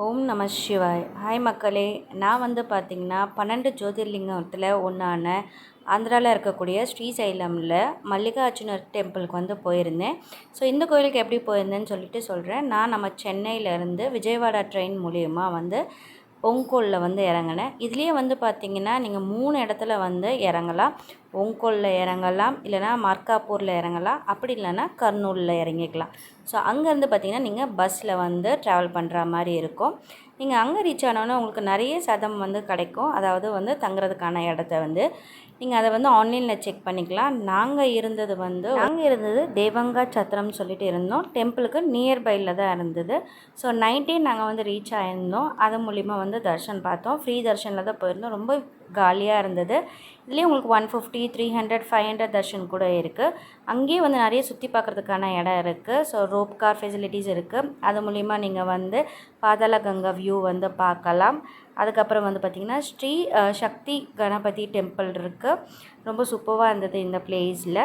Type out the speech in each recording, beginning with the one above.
ஓம் நம சிவாய். ஹாய் மக்களே நான் வந்து பார்த்திங்கன்னா பன்னெண்டு ஜோதிர்லிங்கத்தில் ஒன்றான ஆந்திராவில் இருக்கக்கூடிய ஸ்ரீசைலமில் மல்லிகார்ஜுனர் டெம்பிளுக்கு வந்து போயிருந்தேன். ஸோ இந்த கோயிலுக்கு எப்படி போயிருந்தேன்னு சொல்லிட்டு சொல்கிறேன் நான் நம்ம சென்னையிலேருந்து விஜயவாடா ட்ரெயின் மூலியமாக வந்து ஒங்கோலில் வந்து இறங்கினேன். இதுலேயே வந்து பார்த்திங்கன்னா நீங்கள் மூணு இடத்துல வந்து இறங்கலாம். ஒங்கோலில் இறங்கலாம் இல்லைனா மர்காப்பூரில் இறங்கலாம் அப்படி இல்லைன்னா கர்னூலில் இறங்கிக்கலாம். ஸோ அங்கேருந்து பார்த்திங்கன்னா நீங்கள் பஸ்ஸில் வந்து ட்ராவல் பண்ணுற மாதிரி இருக்கும். நீங்கள் அங்கே ரீச் ஆனோன்னே உங்களுக்கு நிறைய சதம் வந்து கிடைக்கும். அதாவது வந்து தங்குறதுக்கான இடத்த வந்து நீங்கள் அதை வந்து ஆன்லைனில் செக் பண்ணிக்கலாம். நாங்கள் இருந்தது வந்து நாங்கள் இருந்தது தேவங்கா சத்திரம்னு சொல்லிட்டு இருந்தோம். டெம்பிளுக்கு நியர்பையில் தான் இருந்தது. ஸோ நைட்டே நாங்கள் வந்து ரீச் ஆகியிருந்தோம் அது மூலிமா வந்து தர்ஷன் பார்த்தோம். ஃப்ரீ தர்ஷனில் தான் போயிருந்தோம். ரொம்ப காலியாக இருந்தது. இதுலேயும் உங்களுக்கு one fifty three hundred five hundred Darshan கூட இருக்குது அங்கேயே வந்து நிறைய சுற்றி பார்க்குறதுக்கான இடம் இருக்குது ஸோ ரோப் கார் ஃபெசிலிட்டிஸ் இருக்குது அது மூலிமா நீங்கள் வந்து பாதாள கங்கா வியூ வந்து பார்க்கலாம். அதுக்கப்புறம் வந்து பார்த்திங்கன்னா ஸ்ரீ சக்தி கணபதி டெம்பிள் இருக்குது ரொம்ப சூப்பராக இருந்தது இந்த பிளேஸில்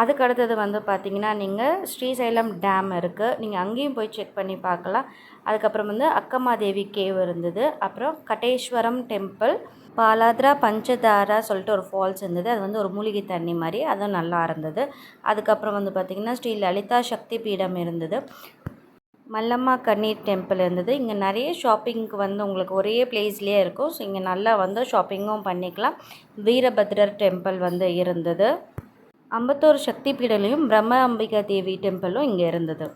அதுக்கு அடுத்தது வந்து பார்த்திங்கன்னா நீங்கள் ஸ்ரீசைலம் டேம் இருக்குது நீங்கள் அங்கேயும் போய் செக் பண்ணி பார்க்கலாம். அதுக்கப்புறம் வந்து அக்கம்மாதேவி கேவ் இருந்தது. அப்புறம் கட்டேஸ்வரம் டெம்பிள் பாலாத்ரா பஞ்சதாரா சொல்லிட்டு ஒரு ஃபால்ஸ் இருந்தது. அது வந்து ஒரு மூலிகை தண்ணி மாதிரி அதுவும் நல்லா இருந்தது. அதுக்கப்புறம் வந்து பார்த்திங்கன்னா ஸ்ரீ லலிதா சக்தி பீடம் இருந்தது. மல்லம்மா கண்ணீர் டெம்பிள் இருந்தது. இங்கே நிறைய ஷாப்பிங்க்கு வந்து உங்களுக்கு ஒரே பிளேஸ்லேயே இருக்கும். ஸோ இங்கே நல்லா வந்து ஷாப்பிங்கும் பண்ணிக்கலாம். வீரபத்ரர் டெம்பிள் வந்து இருந்தது. அம்பத்தூர் சக்தி பீடலையும் பிரம்ம அம்பிகா தேவி டெம்பிளும் இங்கே இருந்தது.